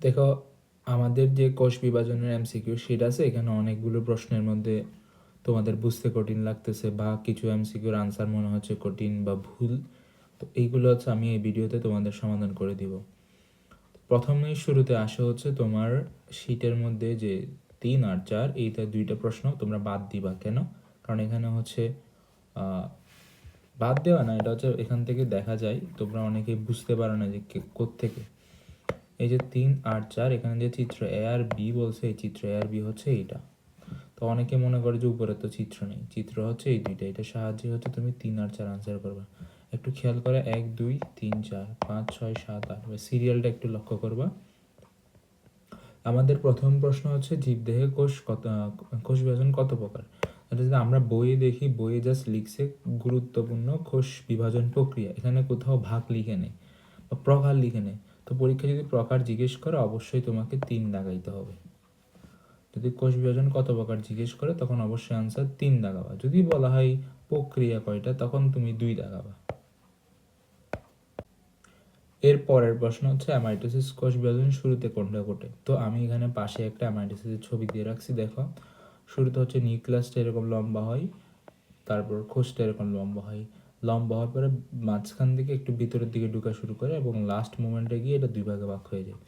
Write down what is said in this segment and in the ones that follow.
দেখো, আমাদের যে কোষ বিভাজনের এমসিকিউ সেটা আছে, এখানে অনেকগুলো প্রশ্নের মধ্যে তোমাদের বুঝতে কঠিন লাগতেছে বা কিছু এমসিকিউর আনসার মনে হচ্ছে কঠিন বা ভুল। তো এইগুলো হচ্ছে আমি এই ভিডিওতে তোমাদের সমাধান করে দিব। প্রথমেই শুরুতে আসা হচ্ছে তোমার শীটের মধ্যে যে তিন আর চার, এইটা দুইটা প্রশ্ন তোমরা বাদ দিবা কেন? কারণ এখানে হচ্ছে বাদ দেওয়া না, এটা হচ্ছে এখান থেকে দেখা যায়, তোমরা অনেকেই বুঝতে পারো না যে কোত্থেকে এই যে তিন আর চার, এখানে যে চিত্র এ আর বি বলছে, এই চিত্র এ আর বি হচ্ছে এইটা। তো অনেকে মনে করে যে উপরে তো চিত্র নেই। চিত্র হচ্ছে এই দুইটা। এটা সাহায্যে হচ্ছে তুমি তিন আর চার আনসার করবা। একটু খেয়াল করে, এক, দুই, তিন, চার, পাঁচ, ছয়, সাত, আট। সিরিয়ালটা একটু লক্ষ্য করবা। আমাদের প্রথম প্রশ্ন হচ্ছে, জীবদেহে কোষ কত, কোষ বিভাজন কত প্রকার? যদি আমরা বইয়ে দেখি, বইয়ে জাস্ট লিখছে গুরুত্বপূর্ণ কোষ বিভাজন প্রক্রিয়া। এখানে কোথাও ভাগ লিখে নেই বা প্রকার লিখে নেই। তো পরীক্ষা যদি প্রকার জিজ্ঞেস করে, অবশ্যই তোমাকে তিন দাগাইতে হবে। যদি কোষ বিভাজন কত প্রকার জিজ্ঞেস করে, তখন অবশ্যই আনসার তিন দাগাবা। যদি বলা হয় প্রক্রিয়া কয়টা, তখন তুমি দুই দাগাবা। এর পরের প্রশ্ন হচ্ছে অ্যামাইটোসিস কোষ বিভাজন শুরুতে কোনটা ঘটে? তো আমি এখানে পাশে একটা অ্যামাইটোসিসের ছবি দিয়ে রাখছি, দেখো। শুরুতে হচ্ছে নিউক্লিয়াসটা এরকম লম্বা হয়, তারপর কোষটা এরকম লম্বা হয়। লম্বা হওয়ার পরে মাঝখান থেকে একটু ভিতরের দিকে ঢুকা শুরু করে এবং লাস্ট মোমেন্টে গিয়ে এটা দুই ভাগে ভাগ হয়ে যায়।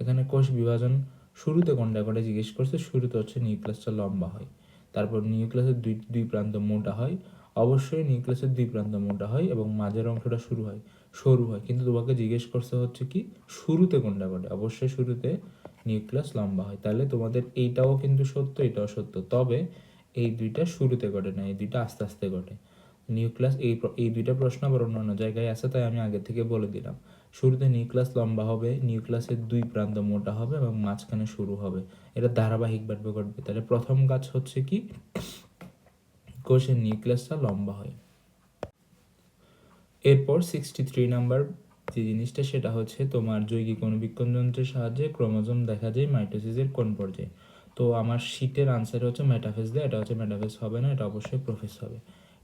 এখানে কোষ বিভাজন শুরুতে কোনটা করে জিজ্ঞেস করছে? শুরুতে হচ্ছে নিউক্লিয়াসটা লম্বা হয়। তারপর নিউক্লিয়াসের দুই দুই প্রান্ত মোটা হয়। অবশ্যই নিউক্লিয়াসের দুই প্রান্ত মোটা হয় এবং মাঝের অংশটা শুরু হয়, সরু হয়। কিন্তু তোমাকে জিজ্ঞেস করতে হচ্ছে কি? শুরুতে কোনটা ঘটে অবশ্যই শুরুতে নিউক্লিয়াস লম্বা হয়। তাহলে তোমাদের এইটাও কিন্তু সত্য, এটাও সত্য। তবে এই দুইটা শুরুতে ঘটে না, এই দুইটা আস্তে আস্তে ঘটে। নিউক্লিয়াস এই এই দুইটা প্রশ্ন আবার অন্যান্য জায়গায় আছে, তাই আমি আগে থেকে বলে দিলাম। শুরুতে নিউক্লিয়াস লম্বা হবে নিউক্লিয়াসের দুই প্রান্ত মোটা হবে এবং মাঝখানে শুরু হবে। এটা ধারাবাহিকভাবে ঘটবে। তাহলে প্রথম কাজ হচ্ছে কি? কোষের নিউক্লিয়াসটা লম্বা হয়। এরপর সিক্সটি থ্রি নাম্বার যে জিনিসটা, সেটা হচ্ছে তোমার জৈবিক অনুবীক্ষণ যন্ত্রের সাহায্যে ক্রোমোজোম দেখা যায় মাইটোসিসের কোন পর্যায়ে। তো আমার শীটের আনসার হচ্ছে মেটাফেস দেয় এটা হচ্ছে মেটাফেস হবে না, এটা অবশ্যই প্রফেস হবে।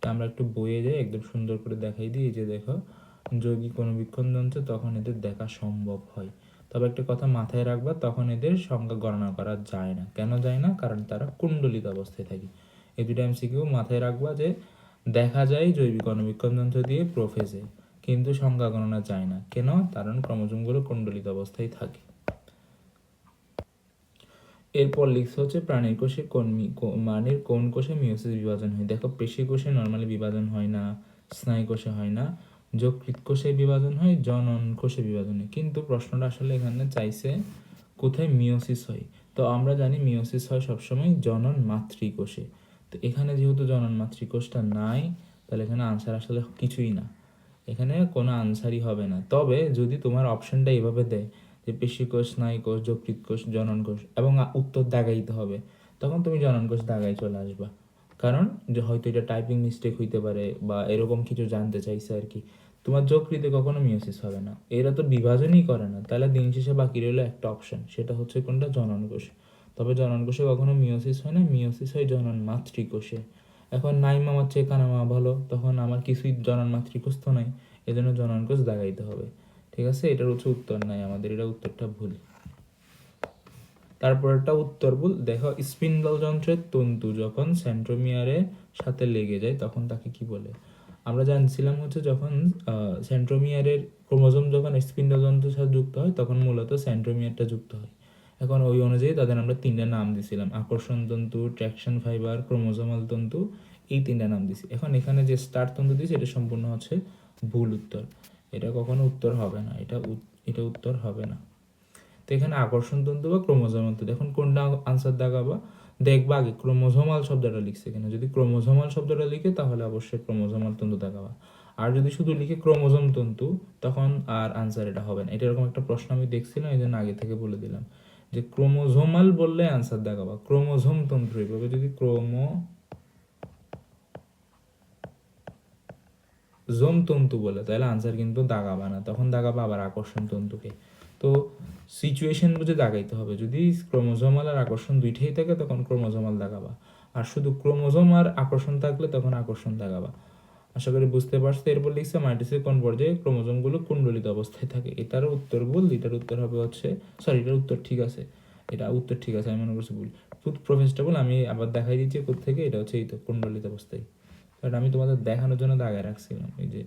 এটা আমরা একটু বইয়ে যাই, একদম সুন্দর করে দেখাই দিই। যে দেখো জৈবিক অনুবীক্ষণ যন্ত্রে, তখন এদের দেখা সম্ভব হয়। তবে একটা কথা মাথায় রাখবা, তখন এদের সংখ্যা গণনা করা যায় না। কেন যায় না? কারণ তারা কুণ্ডলিত অবস্থায় থাকে। এই দুটো এমসিকিউ মাথায় রাখবা যে, দেখা যায় জৈবিক অনুবীক্ষণ যন্ত্র দিয়ে প্রোফেজে কিন্তু সংখ্যা গণনা যায় না। কেন? কারণ ক্রোমোজোমগুলো কুণ্ডলিত অবস্থায় থাকে। এরপর লিখছে হচ্ছে প্রাণীর কোষে কোন মানের কোন কোষে মিওসিস বিভাজন হয়? দেখো পেশি কোষে নর্মালি বিভাজন হয় না, স্নায়ু কোষে হয় না, যকৃৎ কোষে বিভাজন হয়, জনন কোষে বিভাজন হয়। কিন্তু প্রশ্নটা আসলে এখানে চাইছে কোথায় মিওসিস হয়? তো আমরা জানি মিওসিস হয় সবসময় জনন মাতৃকোষে তো এখানে যেহেতু জনন মাতৃকোষটা নাই, তাহলে এখানে আনসার আসলে কিছুই না। এখানে কোনো আনসারই হবে না। তবে যদি তোমার অপশনটা এভাবে দেয় যে পেশিকোষ স্নায়ুকোষ যকৃৎ কোষ, জনন কোষ এবং উত্তর দাগাইতে হবে। তখন তুমি জনন কোষ দাগাই চলে আসবা। কারণ যে হয়তো এটা টাইপিং মিস্টেক হইতে পারে বা এরকম কিছু জানতে চাইছে আর কি। তোমার যকৃতে কখনো মিওসিস হবে না। এরা তো বিভাজনই করে না। তাহলে দিন শেষে বাকি রইল একটা অপশন সেটা হচ্ছে কোনটা? জনন কোষ। তবে জনন কোষে কখনো মিওসিস হয় না। মিওসিস হয় জনন মাতৃকোষে। এখন নাই মামার চেয়ে কানা মামা ভালো। তখন আমার কিছুই জনন মাতৃকোষ তো নাই। এজন্য জনন কোষ দাগাইতে হবে। ঠিক আছে? এটার হচ্ছে উত্তর নাই আমাদের, এটা উত্তরটা ভুল। তারপর একটা উত্তর ভুল, দেখো স্পিন্ডল যন্ত্রের তন্তু যখন সেন্ট্রোমিয়ারের সাথে লেগে যায়, তখন তাকে কি বলে? আমরা জানছিলাম হচ্ছে যখন সেন্ট্রোমিয়ারের ক্রোমোজোম যখন স্পিন্ডল যন্ত্রের সাথে যুক্ত হয়, তখন মূলত সেন্ট্রোমিয়ারটা যুক্ত হয়। এখন ওই অনুযায়ী তাদের আমরা তিনটা নাম দিছিলাম, আকর্ষণ তন্তু, ট্র্যাকশন ফাইবার, ক্রোমোজোমাল তন্তু, এই তিনটা নাম দিছি। এখন এখানে যে স্টার তন্তু দিয়েছি, এটা সম্পূর্ণ হচ্ছে ভুল উত্তর। এটা কখনো উত্তর হবে না, এটা এটা উত্তর হবে না। তো এখানে আকর্ষণ তন্তু বা ক্রোমোজোমাল তন্তু এখন কোনটা আনসার দেখাবা। দেখবা আগে ক্রোমোজোমাল শব্দটা লিখছে কিনা যদি ক্রোমোজোমাল শব্দটা লিখে, তাহলে অবশ্যই ক্রোমোজোমাল তন্তু দেখাবা। আর যদি শুধু লিখে ক্রোমোজোম তন্তু, তখন আর আনসার এটা হবে না। এটা এরকম একটা প্রশ্ন আমি দেখছিলাম, এই জন্য আগে থেকে বলে দিলাম। যে ক্রোমোজোমাল বললে আনসার দেখাবা। ক্রোমোজোম তন্তু এভাবে যদি ক্রোমো জোম তন্তু বলে, তাহলে আনসার কিন্তু দাগাবা না। তখন দাগাবা আবার আকর্ষণ তন্তুকে। তো সিচুয়েশন বুঝে দাগাইতে হবে। যদি ক্রোমোজোমাল আর আকর্ষণ দুইটাই থাকে, তখন ক্রোমোজোমাল দাগাবা। আর শুধু ক্রোমোজোম আর আকর্ষণ থাকলে, তখন আকর্ষণ দাগাবা। আশা করি বুঝতে পারছ। এরপর লিখছে মাইটিসের কোন পর্যায়ে ক্রোমোজোমগুলো কুণ্ডলিত অবস্থায় থাকে। এটারও উত্তর ভুল, এটার উত্তর হবে হচ্ছে সরি এটার উত্তর ঠিক আছে। এটা উত্তর ঠিক আছে, আমি মনে করছি ভুল। প্রফেসটা বল আমি আবার দেখাই দিচ্ছি থেকে এটা হচ্ছে এই তো কুণ্ডলিত অবস্থায়। কারণ আমি তোমাদের দেখানোর জন্য দাগে রাখছিলাম। এই যে,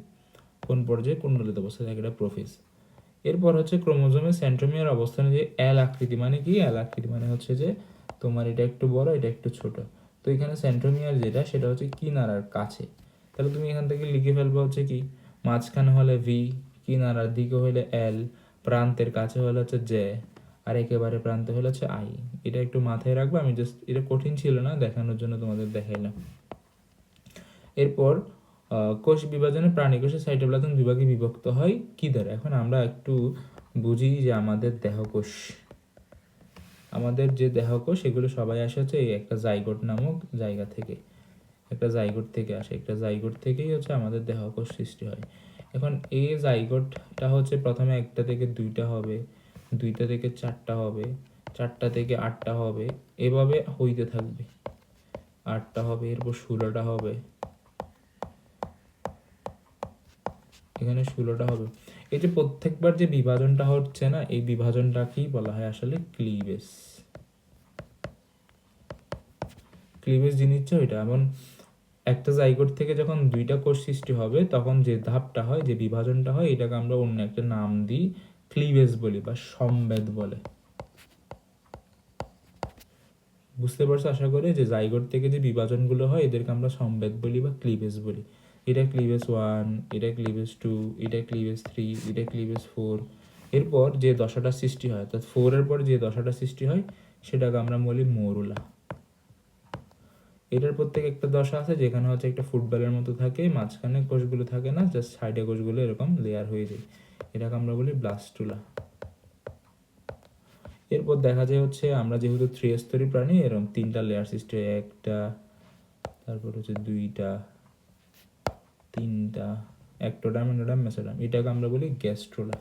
কোন পর্যায়ে কুণ্ডলিত অবস্থায় থাকে এটা প্রোফেস এরপর হচ্ছে ক্রোমোজোমের সেন্ট্রোমিয়ার অবস্থানে যে এল আকৃতি মানে কি? এল আকৃতি মানে হচ্ছে যে তোমার এটা একটু বড়, এটা একটু ছোট। তো এখানে সেন্ট্রোমিয়ার যেটা, সেটা হচ্ছে কিনারার কাছে। তাহলে তুমি এখান থেকে লিখে ফেলবে হচ্ছে কি? মাঝখানে হলে ভি কিনারার দিকে হলে এল প্রান্তের কাছে হলে হচ্ছে জে আর একেবারে প্রান্তে হলে হচ্ছে আই এটা একটু মাথায় রাখব, আমি জাস্ট এটা কঠিন ছিল না, দেখানোর জন্য তোমাদের দেখাইলাম। এরপর কোষ বিভাজনে প্রাণী কোষে সাইটোপ্লাজম বিভাগে বিভক্ত হয় কি দ্বারা? এখন আমরা একটু বুঝি যে আমাদের দেহকোষ আমাদের যে দেহকোষ এগুলো সবাই আসে হচ্ছে এই একটা জাইগোট নামক জায়গা থেকে। একটা জাইগোট থেকে আসে। একটা জাইগোট থেকেই হচ্ছে আমাদের দেহকোষ সৃষ্টি হয়। এখন এই জাইগোটটা হচ্ছে প্রথমে একটা থেকে দুইটা হবে, দুইটা থেকে চারটা হবে, চারটা থেকে আটটা হবে, এভাবে হইতে থাকবে। আটটা হবে, এরপর ষোলোটা হবে। এখানে ষোলোটা হবে। এই যে প্রত্যেকবার যে বিভাজনটা হচ্ছে না, এই বিভাজনটাকেই বলা হয় আসলে ক্লিভেজ ক্লিভেজ জিনিসটা ওইটা। এমন একটা জাইগোট থেকে যখন দুইটা কোষ সৃষ্টি হবে, তখন যে ধাপটা হয়, যে বিভাজনটা হয়, এটাকে আমরা অন্য একটা নাম দিই ক্লিভেজ বলি বা সম্বেদ বলে। বুঝতে পারছ? আশা করি যে জাইগোট থেকে যে বিভাজনগুলো হয়, এদেরকে আমরা সম্বেদ বলি বা ক্লিভেজ বলি। এটা ক্লিভেজ ওয়ান এটা ক্লিভেজ টু এটা ক্লিভেজ থ্রি এটা ক্লিভেজ ফোর এরপর যে দশাটা সৃষ্টি হয়, অর্থাৎ ফোরের পর যে দশাটা সৃষ্টি হয়, সেটাকে আমরা বলি মরুলা। এটার প্রত্যেক একটা দশা আছে, যেখানে হচ্ছে একটা ফুটবলের মতো থাকে, মাঝখানে কোষগুলো থাকে না জাস্ট সাইডে কোষগুলো এরকম লেয়ার হয়ে যায়। এটাকে আমরা বলি ব্লাস্টুলা এরপর দেখা যায় হচ্ছে, আমরা যেহেতু থ্রি স্তরী প্রাণী, এরকম তিনটা লেয়ার সৃষ্টি হয়, একটা, তারপর হচ্ছে দুইটা তিনটা একটোডাম এন্ডোডাম মেসোডাম এটাকে আমরা বলি গ্যাস্ট্রোলা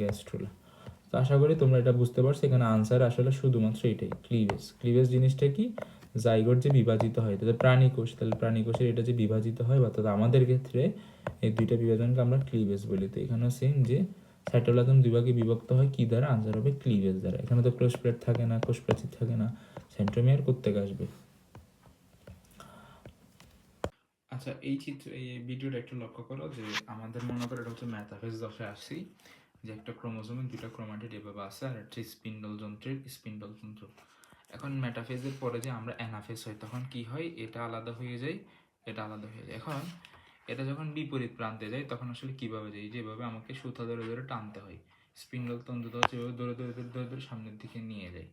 গ্যাস্ট্রোলা তো আশা করি তোমরা এটা বুঝতে পারছ, এখানে আনসার আসলে শুধুমাত্র এটাই ক্লিভেজ ক্লিভেজ জিনিসটা কি? জাইগোট যে বিভাজিত হয় তাহলে প্রাণী কোষ তাহলে প্রাণী কোষের এটা যে বিভাজিত হয় বা আমাদের ক্ষেত্রে এই দুইটা বিভাজনকে আমরা ক্লিভেজ বলি। তো এখানেও সেম যে সাইটোপ্লাজম দুই ভাগে বিভক্ত হয় কি দ্বারা? আনসার হবে ক্লিভেজ দ্বারা। এখানে তো কোষ প্লেট থাকে না কোষ প্রাচীর থাকে না। সেন্ট্রোমিয়ার কোত্থেকে আসবে। আচ্ছা এই চিত্র, এই ভিডিওটা একটু লক্ষ্য করো যে আমাদের মনে করো এটা হচ্ছে ম্যাথাফেজ দশায় আসছি। যে একটা ক্রোমোজোমে দুটা ক্রোমাটিড এভাবে আছে, আর একটা স্পিন্ডল যন্ত্রের স্পিন্ডল যন্ত্র। এখন মেটাফেজের পরে যে আমরা অ্যানাফেজ হই তখন কি হয়? এটা আলাদা হয়ে যায়, এটা আলাদা হয়ে যায়। এখন এটা যখন বিপরীত প্রান্তে যায়, তখন আসলে কীভাবে যায়? যেভাবে আমাকে সুতা ধরে ধরে টানতে হয়। স্পিন্ডল তন্ত্রটা হচ্ছে এভাবে ধরে ধরে ধরে ধরে ধরে সামনের দিকে নিয়ে যায়।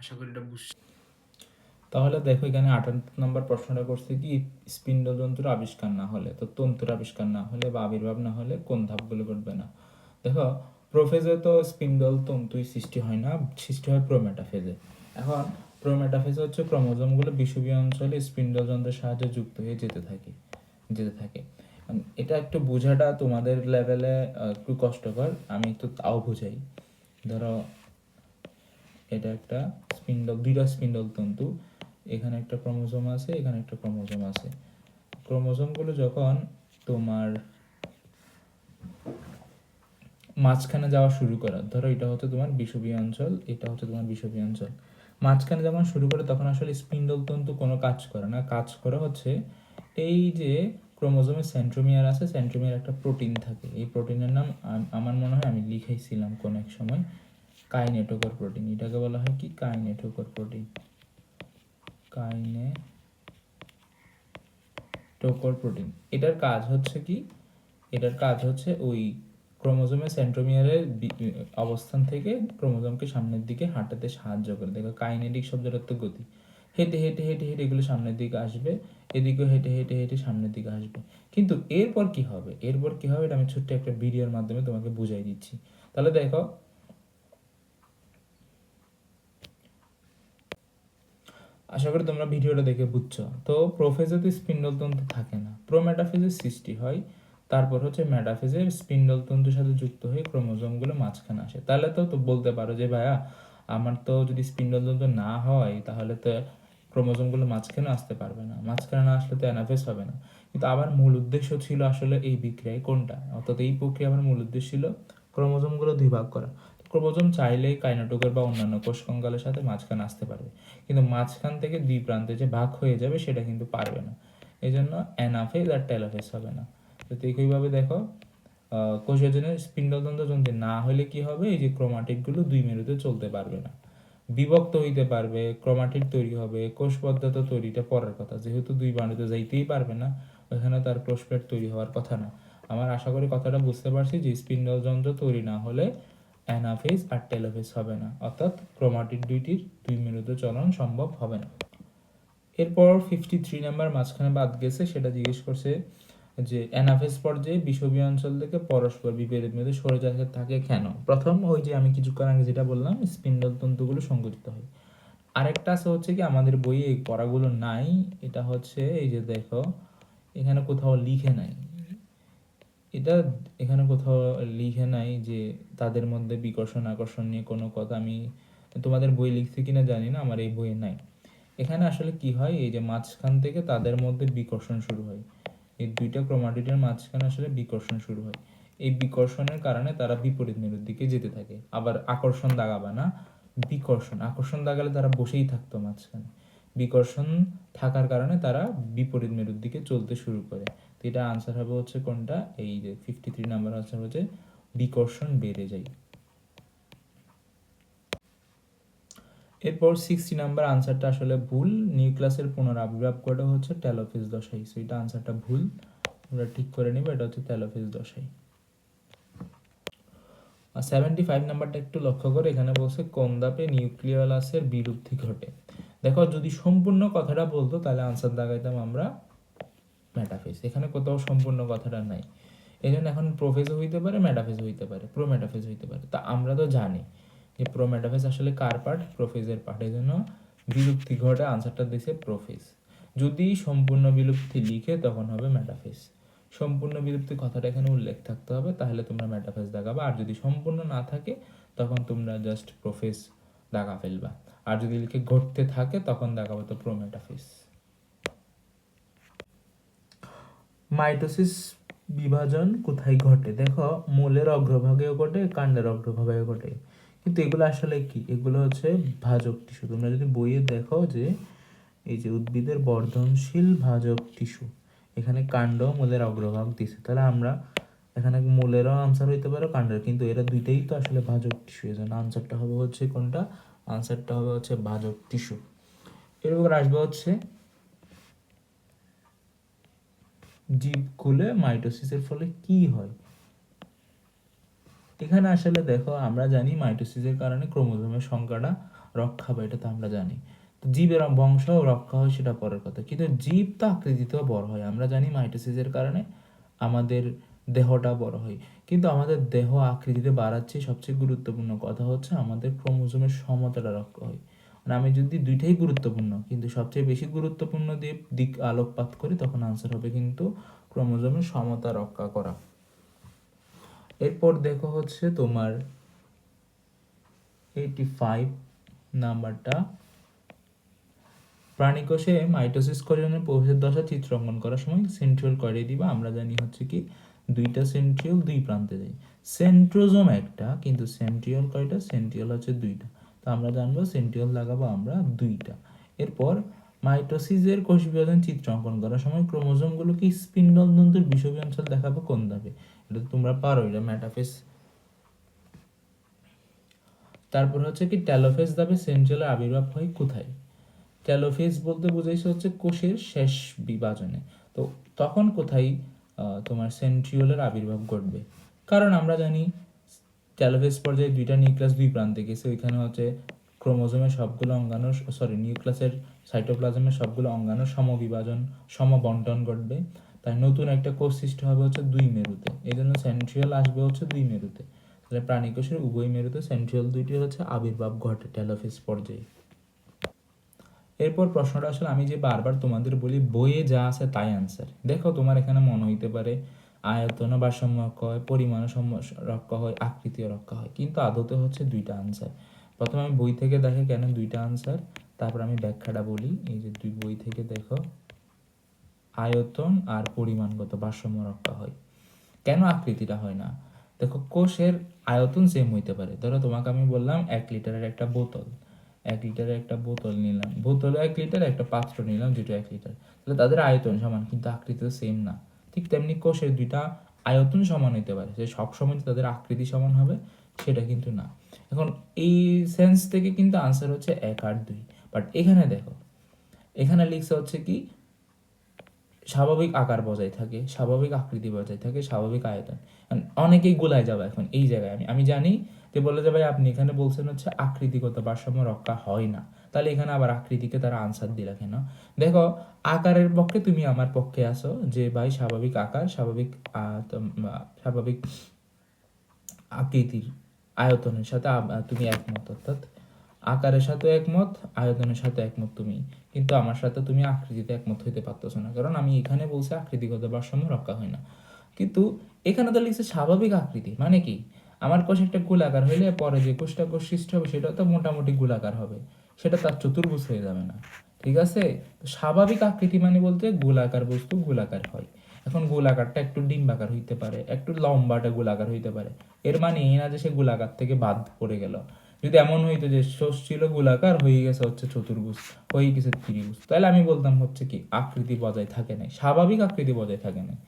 আশা করি এটা বুঝ তাহলে দেখো, এখানে আঠান্ন নম্বর প্রশ্নটা করছে কি স্পিন্ডল যন্ত্র আবিষ্কার না হলে, তো তন্ত্র আবিষ্কার না হলে বা আবির্ভাব না হলে কোন ধাপগুলো ঘটবে না? দেখো, প্রোফেজে তো স্পিন্ডল তন্তুই সৃষ্টি হয় না, সৃষ্টি হয় প্রোমেটাফেজে। এখন প্রোমেটাফেজে হচ্ছে ক্রোমোজোমগুলো বিষুবীয় অঞ্চলে স্পিন্ডল যন্ত্রের সাহায্যে যুক্ত হয়ে যেতে থাকে। যেতে থাকে। এটা একটু বোঝাটা তোমাদের লেভেলে একটু কষ্টকর। আমি একটু তাও বোঝাই। ধরো, এটা একটা স্পিন্ডল দুইটা স্পিন্ডল তন্তু। এখানে একটা ক্রোমোজোম আছে, এখানে একটা ক্রোমোজোম আছে। ক্রোমোজোমগুলো যখন তোমার মাঝখানে যাওয়া শুরু করে, ধরো এটা হচ্ছে তোমার বিষুবীয় অঞ্চল, এটা হচ্ছে তোমার বিষুবীয় অঞ্চল। মাঝখানে যখন শুরু করে, তখন আসলে স্পিন্ডল তন্তু কোনো কাজ করে না। কাজ করে হচ্ছে এই যে ক্রোমোজোমে সেন্ট্রোমিয়ার আছে সেন্ট্রোমিয়ার একটা প্রোটিন থাকে। এই প্রোটিনের নাম আমার মনে হয় আমি লিখাইছিলাম কোন এক সময়। কাইনেটোকর প্রোটিন এটাকে বলা হয় কি? কাইনেটোকর প্রোটিন কাইনে টোকর প্রোটিন এটার কাজ হচ্ছে কি? এটার কাজ হচ্ছে ওই ক্রোমোজোমে সেন্ট্রোমিয়ারের অবস্থান থেকে ক্রোমোজোমকে সামনের দিকে হাঁটাতে সাহায্য করে। দেখো, কাইনেটিক শব্দের অর্থ গতি। হেঁটে হেঁটে হেঁটে হেঁটে এগুলো সামনের দিকে আসবে। এদিকেও হেঁটে হেঁটে হেঁটে সামনের দিকে আসবে। কিন্তু এরপর কি হবে? এরপর কি হবে? এটা আমি ছোট্ট একটা ভিডিওর মাধ্যমে তোমাকে বুঝাই দিচ্ছি। তাহলে দেখো, আশা করি তোমরা ভিডিওটা দেখে বুঝছ। তো প্রোফেজে তো স্পিন্ডল তন্তু থাকে না। প্রোমেটাফেজের সৃষ্টি হয়। তারপর হচ্ছে মেটাফেজের স্পিন্ডল তন্তুর সাথে যুক্ত হয়ে ক্রোমোজোমগুলো মাঝখানে আসে। তাহলে তো বলতে পারো যে, ভাইয়া, আমার তো যদি স্পিন্ডলতন্ত্র না হয়, তাহলে তো ক্রোমোজোমগুলো মাঝখানে আসতে পারবে না মাঝখানে না আসলে তো অ্যানাফেস হবে না। কিন্তু আবার মূল উদ্দেশ্য ছিল আসলে এই বিক্রিয়ায় কোনটা? অর্থাৎ এই প্রক্রিয়া আমার মূল উদ্দেশ্য ছিল ক্রোমোজোমগুলো দুই ভাগ করা ক্রোমোজোম চাইলেই কাইনোটোকের বা অন্যান্য কোষ কঙ্কালের সাথে মাঝখানে আসতে পারবে। কিন্তু মাঝখান থেকে দুই প্রান্তে যে ভাগ হয়ে যাবে সেটা কিন্তু পারবে না। এই জন্য অ্যানাফেজ আর টেলাফেজ হবে না। তো একইভাবে দেখো আহ, কোষজনের স্পিন্ডলতন্ত্র যন্ত্রে না হলে কি হবে? এই যে ক্রোমাটিকগুলো দুই মেরুতে চলতে পারবে না। বিভক্ত হইতে পারবে, ক্রোমাটিড তৈরি হবে কোষ পদ্ধতি তৈরিটা পরের কথা। যেহেতু দুই বাণিতে যাইতেই পারবে না ওখানে তার ক্লোসপ্লেট তৈরি হওয়ার কথা না। আমার আশা করি কথাটা বুঝতে পারছি যে স্পিন্ডল যন্ত্র তৈরি না হলে অ্যানাফেজ আর টেলোফেজ হবে না। অর্থাৎ ক্রোমাটিড দুইটির দুই মেরুতে চলন সম্ভব হবে না। এরপর ফিফটি থ্রি নাম্বার মাঝখানে বাদ গেছে, সেটা জিজ্ঞেস করছে যে অ্যানাফেজ পর্যায়ে বিষবীয় অঞ্চল থেকে পরস্পর বিপরীত মেরু সরে যেতে থাকে কেন? প্রথম ওই যে আমি কিছুক্ষণ আগে যেটা বললাম, স্পিন্ডল তন্তুগুলো সংগঠিত হয়। আরেকটা আছে হচ্ছে কি, আমাদের বইয়ে এই পড়াগুলো নাই। এটা হচ্ছে এই যে দেখো, এখানে কোথাও লিখে নাই। এটা এখানে কোথাও লিখে নাই যে তাদের মধ্যে বিকর্ষণ আকর্ষণ নিয়ে কোনো কথা আমি তোমাদের বই লিখছি কিনা জানি না, আমার এই বইয়ে নাই। এখানে আসলে কি হয়, এই যে মাঝখান থেকে তাদের মধ্যে বিকর্ষণ শুরু হয়। এই দুইটা ক্রোমাটিডের মাঝখানে আসলে বিকর্ষণ শুরু হয়। এই বিকর্ষণের কারণে তারা বিপরীত মেরুর দিকে যেতে থাকে। আবার আকর্ষণ দাগাবে না, বিকর্ষণ। আকর্ষণ দাগালে তারা বসেই থাকতো মাঝখানে। বিকর্ষণ থাকার কারণে তারা বিপরীত মেরুর দিকে চলতে শুরু করে। তো এটা আনসার হবে হচ্ছে কোনটা? এই যে ফিফটি থ্রি নাম্বার আনসার হচ্ছে, বিকর্ষণ বেড়ে যায়। এরপর সিক্সটি নাম্বার আনসারটা আসলে ভুল। নিউক্লিয়াসের পুনরাবির্ভাব করা হচ্ছে টেলোফেজ দশাই। সো এটা আনসারটা ভুল। আমরা ঠিক করে নিব, এটা হচ্ছে টেলোফেজ দশাই। আর সেভেন্টি ফাইভ নাম্বারটা একটু লক্ষ্য করে, এখানে বলছে কোন ধাপে নিউক্লিয়াসের বিলুপ্তি ঘটে। দেখো, যদি সম্পূর্ণ কথাটা বলতো, তাহলে আনসার দাগাইতাম আমরা মেটাফেজ এখানে কোথাও সম্পূর্ণ কথাটা নাই। এই এখন প্রোফেজও হইতে পারে মেটাফেজ হইতে পারে প্রো মেটাফেজ হইতে পারে। তা আমরা তো জানি। যে প্রো মেটাফেজ আসলে কার পার্ট প্রোফেজের পার্ট এই জন্য বিলুপ্তি ঘটে আনসারটা দিছে প্রোফেজ যদি সম্পূর্ণ বিলুপ্তি লিখে, তখন হবে মেটাফেজ সম্পূর্ণ বিলুপ্তি কথাটা এখানে উল্লেখ থাকতে হবে, তাহলে তোমরা মেটাফেজ দেখাবা। আর যদি সম্পূর্ণ না থাকে, তখন তোমরা জাস্ট প্রোফেজ দাগা ফেলবা। আর যদি লিখে ঘটতে থাকে, তখন দেখাবো তো প্রো মেটাফেজ মাইটোসিস বিভাজন কোথায় ঘটে? দেখো, মূলের অগ্রভাগেও ঘটে, কাণ্ডের অগ্রভাগেও ঘটে। কিন্তু এগুলো আসলে কি? এগুলো হচ্ছে ভাজক টিস্যু তোমরা যদি বইয়ে দেখো যে এই যে উদ্ভিদের বর্ধনশীল ভাজক টিস্যু এখানে কাণ্ড মূলের অগ্রভাগ দিছে। তাহলে আমরা এখানে মূলেরও আনসার হইতে পারে, কাণ্ডের। কিন্তু এরা দুইটাই তো আসলে ভাজক টিস্যু এই জন্য আনসারটা হবে হচ্ছে কোনটা? আনসারটা হবে হচ্ছে ভাজক টিস্যু এরপর আসবে হচ্ছে জীব খুলে মাইটোসিসের ফলে কি হয়? এখানে আসলে দেখো, আমরা জানি মাইটোসিসের কারণে ক্রোমোজোমের সংখ্যাটা রক্ষা পায়, এটা তো আমরা জানি। তো জীবের বংশ রক্ষা হয় সেটা পরের কথা। কিন্তু জীব তো আকৃতিতেও বড় হয়। আমরা জানি মাইটোসিসের কারণে আমাদের দেহটা বড় হয়। কিন্তু আমাদের দেহ আকৃতিতে বাড়াচ্ছে, সবচেয়ে গুরুত্বপূর্ণ কথা হচ্ছে আমাদের ক্রোমোজোমের সমতাটা রক্ষা হয়। মানে আমি যদি দুইটাই গুরুত্বপূর্ণ, কিন্তু সবচেয়ে বেশি গুরুত্বপূর্ণ দিক দিক আলোকপাত করি, তখন আনসার হবে কিন্তু ক্রোমোজোমের সমতা রক্ষা করা। এরপর দেখো হচ্ছে তোমার এইটি ফাইভ নাম্বারটা। প্রাণীকোষে মাইটোসিস কোষজনের প্রবেশের দশা চিত্র অঙ্কন করার সময় সেন্ট্রিওল করে দিবা, আমরা জানি হচ্ছে কি দুইটা সেন্ট্রিওল দুই প্রান্তে যায় সেন্ট্রোজোম একটা, কিন্তু সেন্ট্রিওল কয়টা? সেন্ট্রিওল হচ্ছে দুইটা। তো আমরা জানব সেন্ট্রিওল লাগাবো আমরা দুইটা। এরপর মাইটোসিসের কোষ বিভাজন চিত্র অঙ্কন করার সময় ক্রোমোজোমগুলোকে স্পিন্ডল তন্তুর বিষবীয় অঞ্চল দেখাবো কোন ধাপে? এটা তোমরা পারো, এটা ম্যাটাফেস। তারপর হচ্ছে কি টেলোফেজ ধাপে সেন্ট্রিওলের আবির্ভাব হয় কোথায়? টেলোফেজ বলতে বোঝাইছে হচ্ছে কোষের শেষ বিভাজনে। তো তখন কোথায় তোমার সেন্ট্রিওলের আবির্ভাব ঘটবে? কারণ আমরা জানি টেলোফেজ পর্যায়ে দুইটা নিউক্লিয়াস দুই প্রান্তে গেছে, ওইখানে হচ্ছে ক্রোমোজোমের সবগুলো অঙ্গাণু সরি নিউক্লিয়াসের সাইটোপ্লাজমের সবগুলো অঙ্গাণু সমবিভাজন, সমবন্টন ঘটবে। তাই নতুন একটা কোষ সৃষ্টি হবে হচ্ছে দুই মেরুতে। এই জন্য সেন্ট্রিয়াল আসবে হচ্ছে দুই মেরুতে। তাহলে প্রাণীকোষের উভয় মেরুতে সেন্ট্রিয়াল দুইটি হচ্ছে আবির্ভাব ঘটে টেলোফেজ পর্যায়ে। এরপর প্রশ্নটা আসলে আমি যে বারবার তোমাদের বলি, বইয়ে যা আছে তাই আনসার দেখো তোমার এখানে মনে হইতে পারে, আয়তন ভারসাম্য রক্ষা হয়, পরিমাণ রক্ষা হয় আকৃতিও রক্ষা হয়, কিন্তু আদতে হচ্ছে দুইটা আনসার প্রথমে আমি বই থেকে দেখে কেন দুইটা আনসার তারপর আমি ব্যাখ্যাটা বলি। এই যে দুই বই থেকে দেখো, আয়তন আর পরিমাণগত ভারসাম্য রক্ষা হয়। কেন আকৃতিটা হয় না? দেখো, কোষের আয়তন সেম হইতে পারে। ধরো, তোমাকে আমি বললাম এক লিটারের একটা বোতল। এক লিটারের একটা বোতল নিলাম। বোতলে এক লিটার, একটা পাত্র নিলাম দুটো এক লিটার। তাহলে তাদের আয়তন সমান, কিন্তু আকৃতি সেম না। ঠিক তেমনি কোষের দুইটা আয়তন সমান হইতে পারে। যে সবসময় তাদের আকৃতি সমান হবে, সেটা কিন্তু না। এখন এই সেন্স থেকে কিন্তু আনসার হচ্ছে এক আট দুই। বাট এখানে দেখো, এখানে লিখছে হচ্ছে কি, স্বাভাবিক আকার বজায় থাকে, স্বাভাবিক আকৃতি বজায় থাকে, স্বাভাবিক আয়তন। অনেকেই গোলায় যাবে এখন এই জায়গায়। আমি আমি জানি যে বলে যে ভাই, আপনি এখানে বলছেন হচ্ছে আকৃতিগত ভারসাম্য রক্ষা হয় না। তাহলে এখানে আবার আকৃতিকে তারা আনসার দিলা কেন? দেখো, আকারের পক্ষে তুমি আমার পক্ষে আসো যে ভাই, স্বাভাবিক আকার, স্বাভাবিক স্বাভাবিক আকৃতির আয়তনের সাথে তুমি একমত, অর্থাৎ আকারের সাথে একমত, আয়তনের সাথে একমত তুমি। কিন্তু আমার সাথে তুমি আকৃতিতে একমত হইতে পারতেছো না, কারণ আমি এখানে বলছি আকৃতিগত ভারসাম্য রক্ষা হয় না। কিন্তু এখানে তো লিখছে স্বাভাবিক আকৃতি মানে কি? আমার কোষ একটা গোলাকার হইলে পরে যে কোষটা কোষ সৃষ্টি হবে, সেটা তো মোটামুটি গোলাকার হবে। সেটা তার চতুর্ভুজ হয়ে যাবে না। ঠিক আছে? স্বাভাবিক আকৃতি মানে বলতে গোলাকার বস্তু গোলাকার হয়। এখন গোলাকারটা একটু ডিম্বাকার হইতে পারে, একটু লম্বাটা গোলাকার হইতে পারে। এর মানে এই না যে সে গোলাকার থেকে বাদ পড়ে গেল। যদি এমন হইতো যে শোষ ছিল গোলাকার, হয়ে গেছে হচ্ছে চতুর্ভুজ, হয়ে গেছে ত্রিভুজ। তাহলে আমি বলতাম হচ্ছে কি, আকৃতি বজায় থাকে নাই, স্বাভাবিক আকৃতি বজায় থাকে নাই।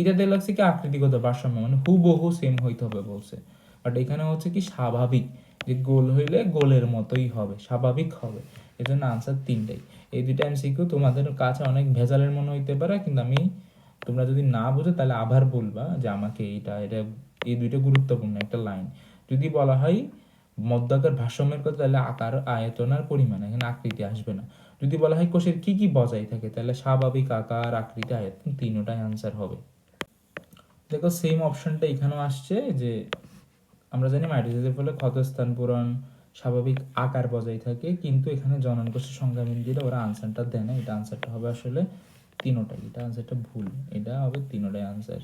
এটাতে লাগছে কি আকৃতিগত ভারসাম্য মানে হুবহু সেম হইতে হবে বলছে। বাট এখানে হচ্ছে কি স্বাভাবিক, যে গোল হইলে গোলের মতোই হবে, স্বাভাবিক হবে। এই জন্য আনসার তিনটাই। এই দুইটা এমসিকিউ তোমাদের কাছে অনেক ভেজালের মনে হইতে পারে, কিন্তু আমি তোমরা যদি না বুঝো, তাহলে আবার বলবা যে আমাকে এইটা, এটা, এই দুইটা গুরুত্বপূর্ণ একটা লাইন। যদি বলা হয় মধ্যাকার ভারসাম্যের কথা, তাহলে আকার, আয়তন আর পরিমাণ, এখানে আকৃতি আসবে না। যদি বলা হয় কোষের কি কি বজায় থাকে, তাহলে স্বাভাবিক আকার, আকৃতি, আয়তন তিনটাই আনসার হবে। দেখো সেম অপশনটা এখানেও আসছে যে আমরা জানি মাইটোসিসের ফলে ক্ষতস্থান পূরণ, স্বাভাবিক আকার বজায় থাকে, কিন্তু এখানে জনন কোষের সংখ্যা মিল দিলে ওরা আনসারটা দেয় না। এটা আনসারটা হবে আসলে তিনোটাই, এটা আনসারটা ভুল। এটা হবে তিনোটাই আনসার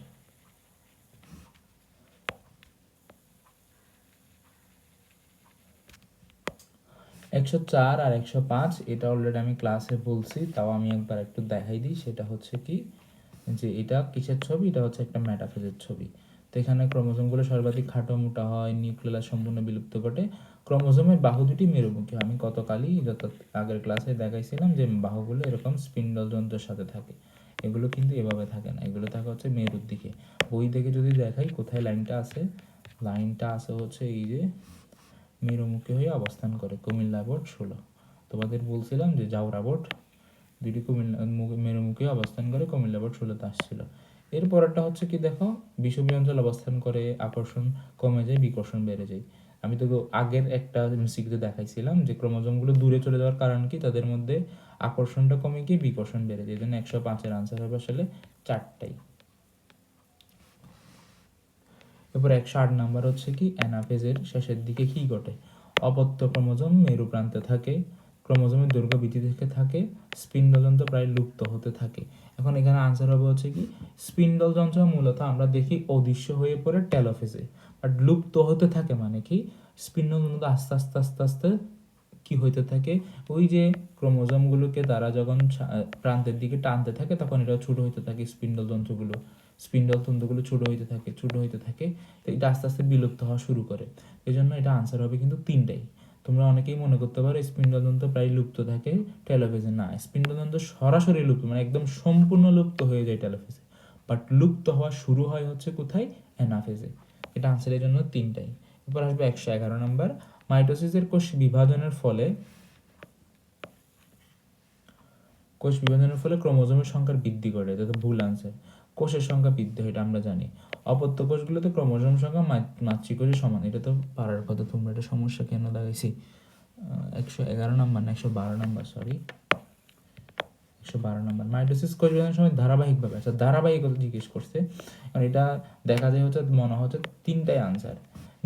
একশো চার আর একশো পাঁচ, এটা অলরেডি আমি ক্লাসে বলছি, তাও আমি একবার একটু দেখাই দিই, সেটা হচ্ছে কি, যে এটা কিসের ছবি? এটা হচ্ছে একটা ম্যাটাফেজের ছবি। তো এখানে ক্রোমোজোমগুলো সর্বাধিক খাটো মোটা হয়, নিউক্লিয়াস সম্পূর্ণ বিলুপ্ত ঘটে। ক্রোমোজোমের বাহু দুটি মেরুমুখী। আমি গতকালই যত আগের ক্লাসে দেখাইছিলাম যে বাহুগুলো এরকম স্পিন্ডল যন্ত্রের সাথে থাকে। এগুলো কিন্তু এভাবে থাকে না। এগুলো থাকে হচ্ছে মেরুর দিকে। বই থেকে যদি দেখাই কোথায় লাইনটা আছে লাইনটা আছে হচ্ছে এই যে মেরুমুখী হয়ে অবস্থান করে, কুমিল্লা বোর্ড ষোলো। তোমাদের বলছিলাম যে জাউরা বোর্ড দুইটি কুমিল্লা মেরুমুখী অবস্থান করে, কুমিল্লা বোর্ড ষোলোতে আসছিল। এর পরেরটা হচ্ছে কি দেখো, বিষুবী অঞ্চল অবস্থান করে, আকর্ষণ কমে যায়, বিকর্ষণ বেড়ে যায়। আমি তো আগের একটা সিকিতে দেখাইছিলাম যে ক্রোমোজোমগুলো দূরে চলে যাওয়ার কারণ কি? তাদের মধ্যে আকর্ষণটা কমে গিয়ে বিকর্ষণ বেড়ে যায়। জন্য একশো পাঁচের আনসার হবে আসলে চারটাই। এরপর একশো আট নাম্বার হচ্ছে কি? অ্যানাফেজের শেষের দিকে কি ঘটে? অপত্য ক্রোমোজোম মেরু প্রান্তে থাকে, ক্রোমোজোমের দৈর্ঘ্য বৃদ্ধি থেকে থাকে স্পিন্ডল যন্ত্র প্রায় লুপ্ত হতে থাকে। এখন এখানে আনসার হবে হচ্ছে কি? স্পিন্ডল যন্ত্র মূলত আমরা দেখি অদৃশ্য হয়ে পড়ে টেলোফেজে বাট লুপ্ত হতে থাকে মানে কি? যন্ত্র আস্তে আস্তে আস্তে আস্তে কি হইতে থাকে? ওই যে ক্রোমোজোমগুলোকে তারা যখন প্রান্তের দিকে টানতে থাকে, তখন এটা ছোট হইতে থাকে স্পিন্ডল তন্ত্রগুলো স্পিন্ডল তন্ত্রগুলো ছোট হইতে থাকে, ছোট হইতে থাকে। তো এটা আস্তে আস্তে বিলুপ্ত হওয়া শুরু করে। এই জন্য এটা আনসার হবে কিন্তু তিনটাই। তোমরা অনেকেই মনে করতে পারো স্পিন্ডল তন্ত্র প্রায় লুপ্ত থাকে টেলোফেজে না স্পিন্ডল তন্ত্র সরাসরি লুপ্ত মানে একদম সম্পূর্ণ লুপ্ত হয়ে যায় টেলোফেজে বাট লুপ্ত হওয়া শুরু হয় হচ্ছে কোথায়? অ্যানাফেজে এটা আনসারের জন্য তিনটাই। এরপর আসবে একশো এগারো নম্বর মাইটোসিসের কোষ বিভাজনের ফলে, কোষ বিভাজনের ফলে ক্রোমোজোমের সংখ্যা বৃদ্ধি করে, এটা তো ভুল আনসার কোষের সংখ্যা বৃদ্ধি হয় এটা আমরা জানি। অপত্য কোষগুলোতে ক্রোমোজোম সংখ্যা মাতৃকোষের সমান, এটা তো পারার কথা, তোমরা এটা সমস্যা কেন দেখাইছি একশো এগারো নাম্বার না, একশো বারো নাম্বার সরি একশো বারো নম্বর। মাইটোসিস কোষ বিভাজনের সময় ধারাবাহিকভাবে আচ্ছা ধারাবাহিকতা জিজ্ঞেস করছে। কারণ এটা দেখা যায় হচ্ছে মনে হচ্ছে তিনটাই আনসার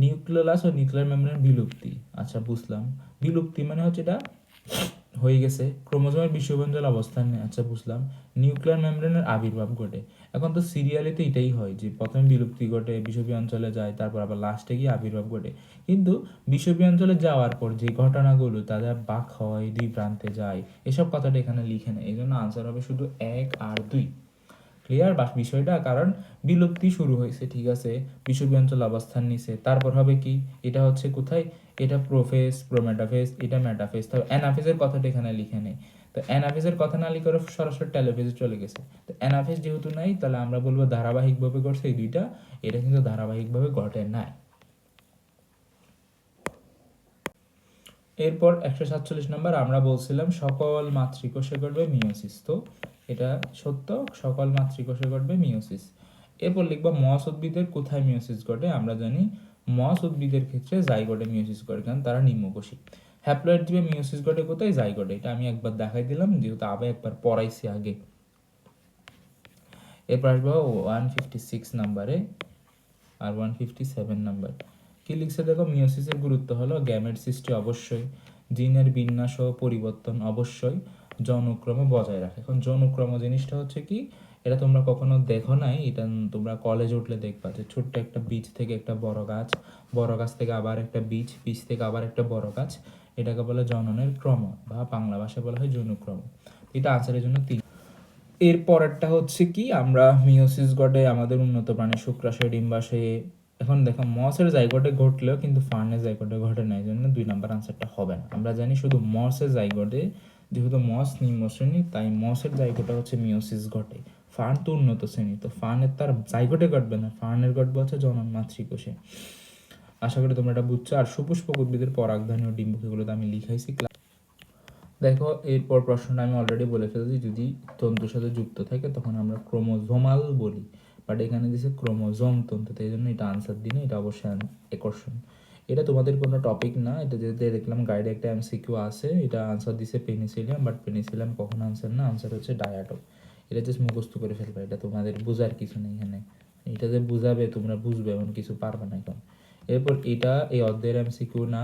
নিউক্লিয়াস ও নিউক্লিয়ার মেমব্রেন বিলুপ্তি। আচ্ছা বুঝলাম। বিলুপ্তি মানে হচ্ছে এটা হয়ে গেছে। ক্রোমোজোমের বিশ্বব্যঞ্জল অবস্থান আচ্ছা বুঝলাম। নিউক্লিয়ার মেমব্রেনের আবির্ভাব ঘটে। এখন তো সিরিয়ালে তো এটাই হয় যে প্রথমে বিলুপ্তি ঘটে বিষবীয় অঞ্চলে যায়, তারপর আবার লাস্টে গিয়ে আবির্ভাব ঘটে। কিন্তু বিষবীয় অঞ্চলে যাওয়ার পর যে ঘটনাগুলো, তাদের বাক হয়, দুই প্রান্তে যায়, এসব কথাটা এখানে লিখে নেয় এই জন্য আনসার হবে শুধু এক আর দুই। ক্লিয়ার বা বিষয়টা, কারণ বিলুপ্তি শুরু হয়েছে, ঠিক আছে? বিষবীয় অবস্থান নিছে। তারপর হবে কি? এটা হচ্ছে কোথায়? এটা প্রোফেস প্রোমেটাফেস এটা মেটাফেস তবে অ্যানাফেসের কথাটা এখানে লিখে নেই। তো অ্যানাফেসের কথা না লিখে সরাসরি টেলোফেসে চলে গেছে। তো অ্যানাফেস যেহেতু নাই, তাহলে আমরা বলব ধারাবাহিকভাবে ঘটছে এই দুইটা। এটা কিন্তু ধারাবাহিকভাবে ঘটে নাই। এরপর একশো সাতচল্লিশ নম্বর আমরা বলছিলাম, সকল মাতৃকোষে ঘটবে মিওসিস তো এটা সত্য, সকল মাতৃকোষে ঘটবে মিওসিস এরপর লিখবা মস উদ্ভিদের কোথায় মিওসিস ঘটে, আমরা জানি মস উদ্ভিদের ক্ষেত্রে জাইগোটে মিওসিস ঘটে, কারণ তারা নিম্নকোষী। হ্যাপ্লয়েড জীবে মিওসিস ঘটে কোথায়? জাইগোটে। এটা আমি একবার দেখাই দিলাম, যেহেতু আবার একবার পড়াইছি আগে। এরপর আসব ওয়ান ফিফটি সিক্স নাম্বারে আর ওয়ান ফিফটি সেভেন নাম্বার। কি লিখছে দেখো? মিওসিসের গুরুত্ব হলো গ্যামেট সৃষ্টি অবশ্যই, জিনের বিন্যাস ও পরিবর্তন অবশ্যই জনক্রম বজায় রাখে। এখন জনক্রম জিনিসটা হচ্ছে কি, এটা তোমরা কখনো দেখো নাই, এটা তোমরা কলেজে উঠলে দেখবা যে ছোট্ট একটা বীজ থেকে একটা বড় গাছ বড় গাছ থেকে আবার একটা বীজ বীজ থেকে আবার একটা বড় গাছ, এটাকে বলে জননের ক্রম বা বাংলা ভাষায় বলা হয় জনুক্রম এটা আচারের জন্য তিন। এর পরেরটা হচ্ছে কি, আমরা মিওসিস ঘটে আমাদের উন্নত প্রাণী শুক্রাশয়, ডিম্বাশয়ে, এখন দেখো মসের জায়গটে ঘটলেও কিন্তু ফার্নের জায়গটে ঘটে না, এই জন্য দুই নাম্বার আনসারটা হবে না। আমরা জানি শুধু মসের জায়গটে যেহেতু মস নিম্ন শ্রেণি, তাই মসের জায়গটা হচ্ছে মিওসিস ঘটে। ফার্ন তো উন্নত শ্রেণি, তো ফার্নের তার জায়গটে ঘটবে না ফার্নের ঘটবে হচ্ছে জনন মাতৃকোষে আশা করি তোমরা এটা বুঝছ। আর সুপুষ্পক উদ্ভিদের পরাগধানী ও ডিম্বকগুলো আমি লিখাইছি দেখো, এরপর প্রশ্নটা আমি অলরেডি বলে ফেলেছি, যদি তন্তুর সাথে যুক্ত থাকে তখন আমরা ক্রোমোজোমাল বলি। বাট এখানে দিছে ক্রোমোজোম তন্তু, তো এই জন্য এটা আনসার দিনে এটা অবশ্যই একর্ষণ এটা তোমাদের কোনো টপিক না। এটা যেতে দেখলাম গাইডে একটা এমসিকিউ আছে, এটা আনসার দিছে পেনিসিলিয়াম বাট পেনিসিলিয়াম কখন আনসার না? আনসার হচ্ছে ডায়াটক এটা জাস্ট মুখস্থ করে ফেলবে, এটা তোমাদের বোঝার কিছু নেই এখানে। এটা যে বুঝাবে, তোমরা বুঝবে, এমন কিছু পারবে না এখন। এরপর এটা, এই অর্ধের এমসিকিউ না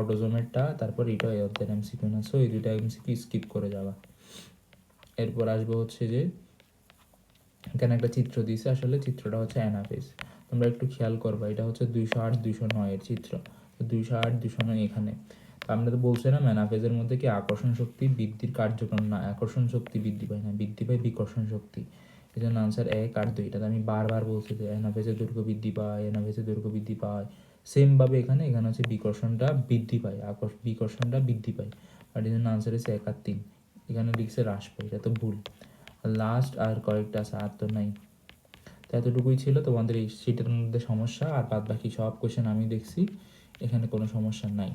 অটোজোমেটটা তারপর এটা, এই অর্ধের এমসিকিউ না। সো এই দুইটা এমসিকিউ স্কিপ করে যাবা। এরপর আসবে হচ্ছে যে, এখানে একটা চিত্র দিয়েছে আসলে চিত্রটা হচ্ছে অ্যানাফেস তোমরা একটু খেয়াল করবা, এটা হচ্ছে দুইশো আট, দুইশো নয়ের চিত্র। দুইশো আট, দুইশো নয় এখানে। আমরা তো বলছিলাম, অ্যানাফেজের মধ্যে কি আকর্ষণ শক্তি বৃদ্ধির কার্যক্রম? না, আকর্ষণ শক্তি বৃদ্ধি পায় না, বৃদ্ধি পায় বিকর্ষণ শক্তি। এই জন্য আনসার এক আর দুই। এটা আমি বারবার বলছি যে অ্যানাফেজের দৈর্ঘ্য বৃদ্ধি পায়, অ্যানাফেজের দৈর্ঘ্য বৃদ্ধি পায়। সেমভাবে এখানে এখানে হচ্ছে বিকর্ষণটা বৃদ্ধি পায়, আকর্ষ বিকর্ষণটা বৃদ্ধি পায়। আর এই জন্য আনসার হচ্ছে এক আর তিন। এখানে লিখছে হ্রাস পায়, এটা তো ভুল। লাস্ট আর কয়েকটা আছে, আর তো নাই। তো এতটুকুই ছিল। তোমাদের এই সিটের মধ্যে সমস্যা, আর বাদ বাকি সব কোয়েশ্চেন আমি দেখছি। এখানে কোনো সমস্যা নাই।